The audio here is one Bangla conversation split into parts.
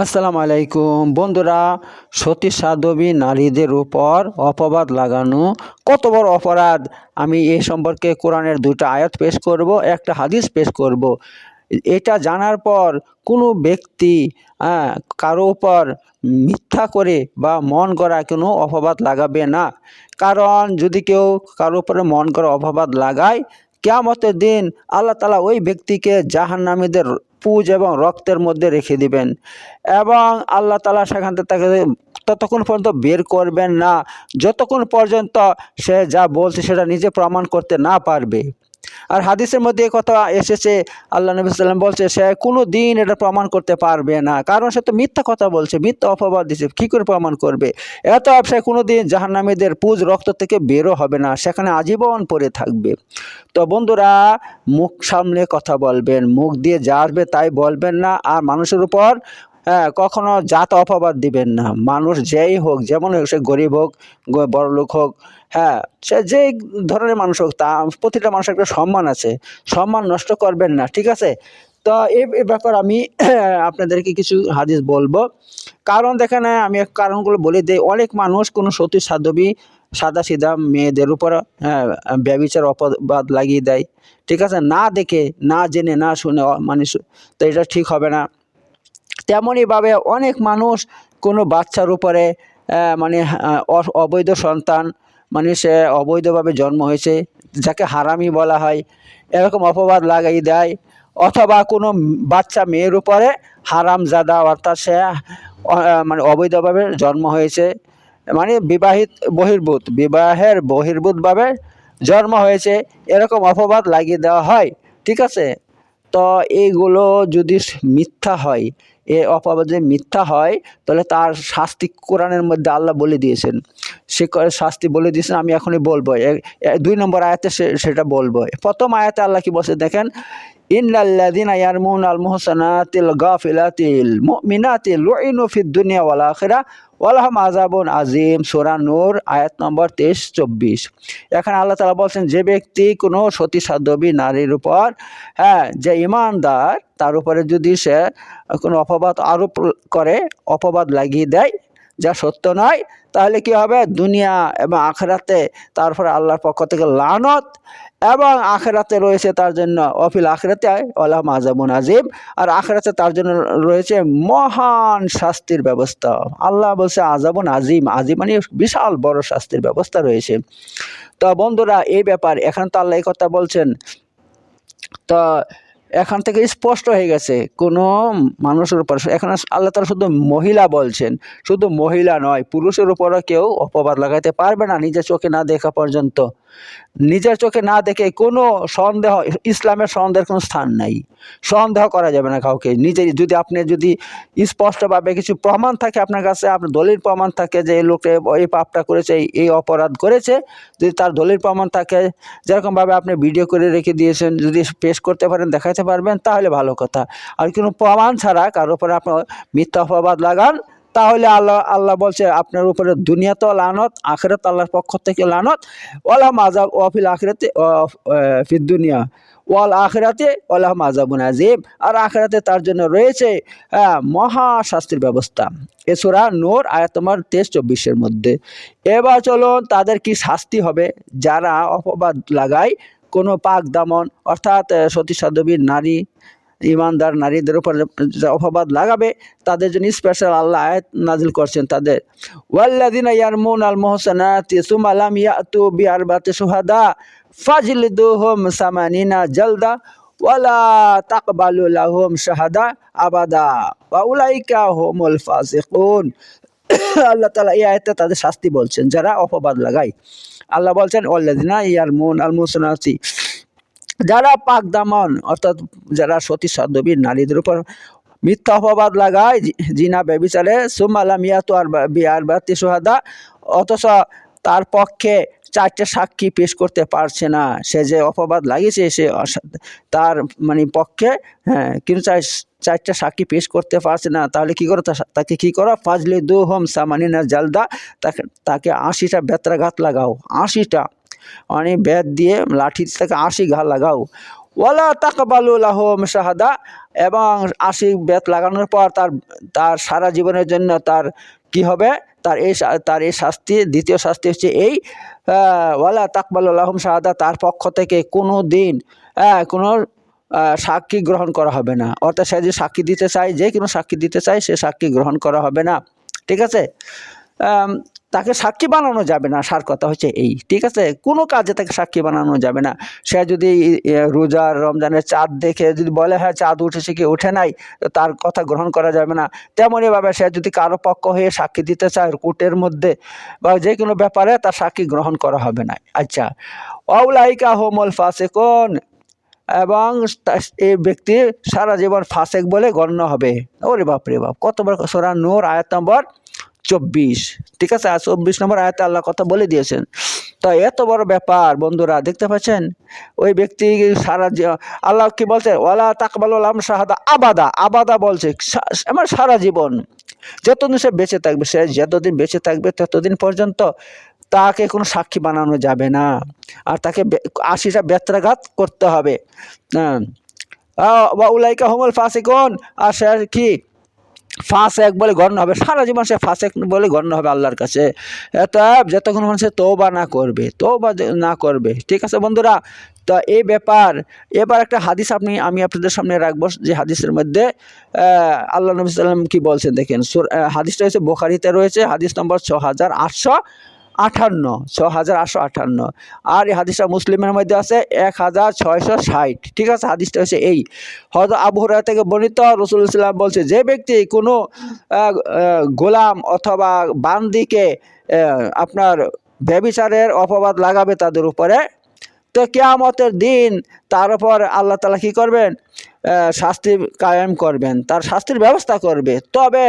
আসসালামু আলাইকুম। বন্ধুরা সতী সাধবী নারীদের উপর অপবাদ লাগানো কত বড় অপরাধ? আমি এই সম্পর্কে কোরআনের দুটো আয়াত পেশ করব, একটা হাদিস পেশ করব। এটা জানার পর কোনো ব্যক্তি কারও উপর মিথ্যা করে বা মন করা কোনো অপবাদ লাগাবে না। কারণ যদি কেউ কারও উপরে মন করা অপবাদ লাগায়, কেয়ামতের দিন আল্লাহ তালা ওই ব্যক্তিকে জাহান্নামীদের পুজ এবং রক্তের মধ্যে রেখে দিবেন। এবং আল্লাহ তালা সেখান থেকে তাকে ততক্ষণ পর্যন্ত বের করবেন না। যতক্ষণ পর্যন্ত সে যা বলছে সেটা নিজে প্রমাণ করতে না পারবে। আর হাদিসের মধ্যে কথা এসেছে, আল্লাহ নবী সাল্লাম বলছে, সে কোনো দিন এটা প্রমাণ করতে পারবে না। কারণ সে তো মিথ্যা কথা বলছে, মিথ্যা অপবাদ দিচ্ছে কী করে প্রমাণ করবে? এত সে কোনো দিন জাহান্নামীদের পুজ রক্ত থেকে বেরো হবে না, সেখানে আজীবন পড়ে থাকবে। তো বন্ধুরা, মুখ সামনে কথা বলবেন, মুখ দিয়ে যা আসবে তাই বলবেন না, আর মানুষের উপর হ্যাঁ কখনো জাত অপবাদ দিবেন না। মানুষ যেই হোক, যেমন হোক, সে গরিব হোক, গ- বড়লোক হোক হ্যাঁ সে যেই ধরনের মানুষ হোক, তা প্রতিটা মানুষের একটা সম্মান আছে। সম্মান নষ্ট করবেন না, ঠিক আছে? তো এই ব্যাপার আমি আপনাদেরকে কিছু হাদিস বলব। কারণ দেখেন, আমি কারণগুলো বলে দিই। অনেক মানুষ কোনো সতী সাধবী সাদা সিধা মেয়েদের উপর হ্যাঁ ব্যবিচার, অপবাদ লাগিয়ে দেয়, ঠিক আছে? না দেখে, না জেনে, না শুনে মানে তো এটা ঠিক হবে না। তেমনইভাবে অনেক মানুষ কোনো বাচ্চার উপরে মানে অবৈধ সন্তান মানে সে অবৈধভাবে জন্ম হয়েছে, যাকে হারামি বলা হয়, এরকম অপবাদ লাগাই দেয়, অথবা কোনো বাচ্চা মেয়ের উপরে হারাম জাদা অর্থাৎ সে মানে অবৈধভাবে জন্ম হয়েছে মানে বিবাহিত বহির্ভূত, বিবাহের বহির্ভূতভাবে জন্ম হয়েছে, এরকম অপবাদ লাগিয়ে দেওয়া হয়, ঠিক আছে? তো এইগুলো যদি মিথ্যা হয় এ যদি মিথ্যা হয়, তাহলে তার শাস্তি কোরআনের মধ্যে আল্লাহ বলে দিয়েছেন। সে শাস্তি বলে দিয়েছেন, আমি এখনই বলব। দুই নম্বর আয়াতে সেটা বলব। প্রথম আয়াতে আল্লাহ কি বলছে, দেখেন ইন্নাল্লাযিনা ইয়ারমুন আল মুহসানাতিল গাফিলাতিল মুমিনাতিল লুইনু ফিদ দুনিয়া ওয়াল আখিরা ওয়ালাহুম আযাবুন আজিম সূরা নূর, আয়াত নম্বর তেইশ, চব্বিশ। এখানে আল্লাহ তাআলা বলছেন, যে ব্যক্তি কোনো সতী সাধ্যবী নারীর উপর হ্যাঁ যে ইমানদার তার উপরে যদি সে কোনো অপবাদ আরোপ করে, অপবাদ লাগিয়ে দেয় যা সত্য নয়, তাহলে কি হবে? দুনিয়া এবং আখেরাতে তারপরে আল্লাহর পক্ষ থেকে লানত এবং আখেরাতে রয়েছে তার জন্য অফিল আখেরাতে ওলা মাজাবুন আজিম আর আখেরাতে তার জন্য রয়েছে মহান শাস্তির ব্যবস্থা। আল্লাহ বলছে আজাবুন আজিম আজিম মানে বিশাল বড় শাস্তির ব্যবস্থা রয়েছে। তো বন্ধুরা, এই ব্যাপার। এখন তো আল্লাহ কথা বলছেন। তো এখান থেকে স্পষ্ট হয়ে গেছে, কোনো মানুষের উপর, এখন আল্লাহ তালা শুধু মহিলা বলছেন, শুধু মহিলা নয়, পুরুষের উপরও কেউ অপবাদ লাগাইতে পারবে না, নিজের চোখে না দেখা পর্যন্ত। নিজের চোখে না দেখে কোনো সন্দেহ, ইসলামের সন্দেহের কোনো স্থান নাই। সন্দেহ করা যাবে না কাউকে। নিজে যদি আপনি যদি স্পষ্টভাবে কিছু প্রমাণ থাকে আপনার কাছে, আপনার দলিল প্রমাণ থাকে যে এই লোকে এই পাপটা করেছে, এই- অপরাধ করেছে, যদি তার দলিল প্রমাণ থাকে, যেরকমভাবে আপনি ভিডিও করে রেখে দিয়েছেন, যদি পেশ করতে পারেন, দেখাতে পারবেন, তাহলে ভালো কথা। আর কোনো প্রমাণ ছাড়া কারোর উপরে আপনি মিথ্যা অপবাদ লাগান তাহলে আল্লাহ আল্লাহ বলছে, আপনার উপরে দুনিয়াতেও লানত, আখেরাত আল্লাহর পক্ষ থেকে লানত। ওলা মাজাব ওয়াফিল আখেরাতে ফির দুনিয়া। ওয়াল আখেরাতে ওলাহ মাজাবুন আজিব আর আখেরাতে তার জন্য রয়েছে মহা শাস্তির ব্যবস্থা। এছাড়া নোর, আয়াত তোমার তেইশ, চব্বিশের মধ্যে। এবার চলুন তাদের কি শাস্তি হবে? যারা অপবাদ লাগায়, কোনো পাক দামন, অর্থাৎ সতী সাধবীর নারী ইমানদার নারীদের উপর অপবাদ লাগাবে, তাদের জন্য স্পেশাল আল্লাহ আয়াত নাজিল করছেন তাদের। ওয়াল্লাযিনা ইয়ারমুন আল মুহসানাতি সুম্মা লাম ইয়াতু বিআরবাতি শুহাদা ফাজলিদুহুম সামানিনা জালদা ওয়ালা তাকবালু লাহুম শাহাদা আবাদা ওয়া উলাইকা হুমুল ফাসিকুন। আল্লাহ তাআলা এই আয়াতে তাদের শাস্তি বলছেন যারা অপবাদ লাগায়। আল্লাহ বলছেন, ওয়াল্লাযিনা ইয়ারমুন আল মুহসানাতি যারা পাক দামন, অর্থাৎ যারা সতী সাধ্যবী নারীদের উপর মিথ্যা অপবাদ লাগায় জিনা ব্যবিচারে সুমালা মিয়াতু আর বিয়ার বাতি সোহাদা, অথচ তার পক্ষে চারটে সাক্ষী পেশ করতে পারছে না। সে যে অপবাদ লাগিয়েছে, সে তার মানে পক্ষে হ্যাঁ কিন্তু চার- চারটে সাক্ষী পেশ করতে পারছে না। তাহলে কি করো? তাকে কি করো? ফাজলে দু হোম সামানিনা জালদা, তাকে তাকে আশিটা বেত্রাঘাত লাগাও। আশিটা। মানে বেত দিয়ে লাঠি থেকে আশি ঘা লাগাও। ওয়ালা তাকবালু লাহম শাহাদা এবং আশি বেত লাগানোর পর তার তার সারা জীবনের জন্য তার কি হবে? তার এই তার এই শাস্তি, দ্বিতীয় শাস্তি হচ্ছে এই ওয়ালা তাকবালুল্লাহম শাহাদা তার পক্ষ থেকে কোনো দিন কোনো সাক্ষী গ্রহণ করা হবে না। অর্থাৎ সে যদি সাক্ষী দিতে চায়, যে কোনো সাক্ষী দিতে চায়, সে সাক্ষী গ্রহণ করা হবে না। ঠিক আছে? তাকে সাক্ষী বানানো যাবে না। সার কথা হচ্ছে এই, ঠিক আছে? কোনো কাজে তাকে সাক্ষী বানানো যাবে না। সে যদি রোজার রমজানের চাঁদ দেখে যদি বলে হ্যাঁ চাঁদ উঠেছে কি? ওঠে নাই তার কথা গ্রহণ করা যাবে না। তেমনইভাবে সে যদি কারও পক্ষ হয়ে সাক্ষী দিতে চায় কোর্টের মধ্যে বা যে কোনো ব্যাপারে, তার সাক্ষী গ্রহণ করা হবে না। আচ্ছা। অউলাইকা হোমল ফাঁসে কোন এবং এই ব্যক্তি সারা জীবন ফাসেক বলে গণ্য হবে। ওরে বাপরে বাপ বাপ কতবার সোরা নূর, আয়াত নম্বর চব্বিশ। ঠিক আছে? আর চব্বিশ নম্বর আয়াতে আল্লাহ কথা বলে দিয়েছেন। তো এত বড় ব্যাপার, বন্ধুরা, দেখতে পাচ্ছেন? ওই ব্যক্তি সারা আল্লাহ কি বলছে? ওয়ালা তাকবাল আলম শাহাদা আবাদা। আবাদা বলছে আমার সারা জীবন। যতদিন সে বেঁচে থাকবে, সে যতদিন বেঁচে থাকবে, ততদিন পর্যন্ত তাকে কোনো সাক্ষী বানানো যাবে না। আর তাকে আশিটা ব্যত্রাঘাত করতে হবে। হ্যাঁ। বা উলাইকা হোমল ফাসিকন। আর সে কি ফাঁসেক বলে গণ্য হবে। সারা জীবন সে ফাঁস এক বলে গণ্য হবে আল্লাহর কাছে। তা যতক্ষণ মানুষ তৌবা না করবে তৌবা না করবে, ঠিক আছে বন্ধুরা? তো এই ব্যাপার, এবার একটা হাদিস আপনি, আমি আপনাদের সামনে রাখব যে হাদিসের মধ্যে আল্লাহ নবী সাল্লাম কী বলছেন? দেখেন হাদিসটা হয়েছে বোখারিতে রয়েছে, হাদিস নম্বর ছ হাজার আটশো আটান্ন ছ হাজার আটশো আটান্ন আর এই হাদিসটা মুসলিমের মধ্যে আছে এক হাজার ছয়শো ষাট। ঠিক আছে, হাদিসটা হচ্ছে এই। হয়তো আবু হুরায়রা থেকে বর্ণিত রসুল ইসলাম বলছে, যে ব্যক্তি কোনো গোলাম অথবা বান্দিকে আপনার ব্যবিচারের অপবাদ লাগাবে তাদের উপরে, তো কেয়ামতের দিন তার উপর আল্লাহ তালা কী করবেন? শাস্তি কায়েম করবেন, তার শাস্তির ব্যবস্থা করবে। তবে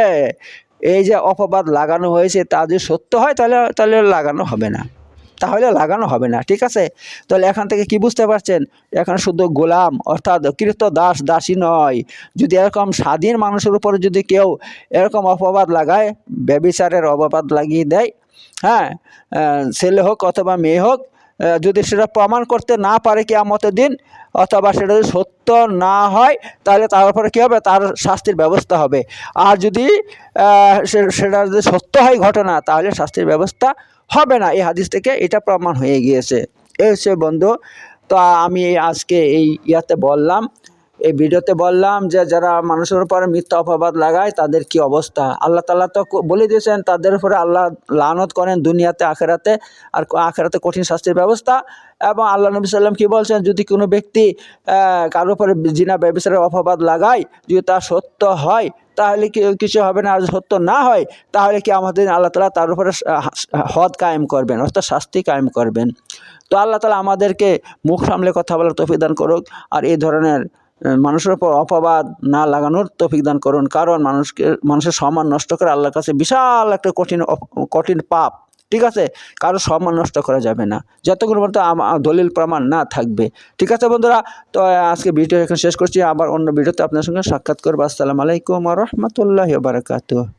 এই যে অপবাদ লাগানো হয়েছে, তা যদি সত্য হয়, তাহলে তাহলে লাগানো হবে না। তাহলে লাগানো হবে না, ঠিক আছে? তাহলে এখান থেকে কি বুঝতে পারছেন? এখানে শুধু গোলাম, অর্থাৎ কৃত দাস, দাসী নয়। যদি এরকম স্বাধীন মানুষের উপরে যদি কেউ এরকম অপবাদ লাগায়, ব্যবিচারের অপবাদ লাগিয়ে দেয় হ্যাঁ ছেলে হোক অথবা মেয়ে হোক যদি সেটা প্রমাণ করতে না পারে কেয়ামতের দিন, অথবা সেটা যদি সত্য না হয়, তাহলে তার উপরে কী হবে? তার শাস্তির ব্যবস্থা হবে। আর যদি সেটা যদি সত্য হয় ঘটনা, তাহলে শাস্তির ব্যবস্থা হবে না। এই হাদিস থেকে এটা প্রমাণ হয়ে গিয়েছে। এই হচ্ছে বন্ধু, তো আমি আজকে এই ইয়াতে বললাম এই ভিডিওতে বললাম যে যারা মানুষের উপরে মিথ্যা অপবাদ লাগায়, তাদের কি অবস্থা? আল্লাহ তাল্লাহ তো বলে দিয়েছেন, তাদের উপরে আল্লাহ লানত করেন দুনিয়াতে, আখেরাতে, আর আখেরাতে কঠিন শাস্তির ব্যবস্থা। এবং আল্লাহ নবী সাল্লাম কি বলছেন, যদি কোনো ব্যক্তি কারোর উপরে জিনা ব্যবসারের অপবাদ লাগায়, যদি তা সত্য হয়, তাহলে কি কিছু হবে না? আর সত্য না হয়, তাহলে কি আমাদের আল্লাহ তালা তার উপরে হদ কায়েম করবেন, অর্থাৎ শাস্তি কায়েম করবেন। তো আল্লাহ তালা আমাদেরকে মুখ সামলে কথা বলার তফিদান করুক। আর এই ধরনের মানুষের উপর অপবাদ না লাগানোর তৌফিক দান করুন। কারণ মানুষকে, মানুষের সম্মান নষ্ট করে আল্লাহর কাছে বিশাল একটা কঠিন কঠিন পাপ, ঠিক আছে? কারও সম্মান নষ্ট করা যাবে না। যতগুলো আমা- দলিল প্রমাণ না থাকবে। ঠিক আছে বন্ধুরা? তো আজকে ভিডিও এখন শেষ করছি। আবার অন্য ভিডিওতে আপনার সঙ্গে সাক্ষাৎ করব। আসসালামু আলাইকুম রহমতুল্লাহ বারকাতুহ।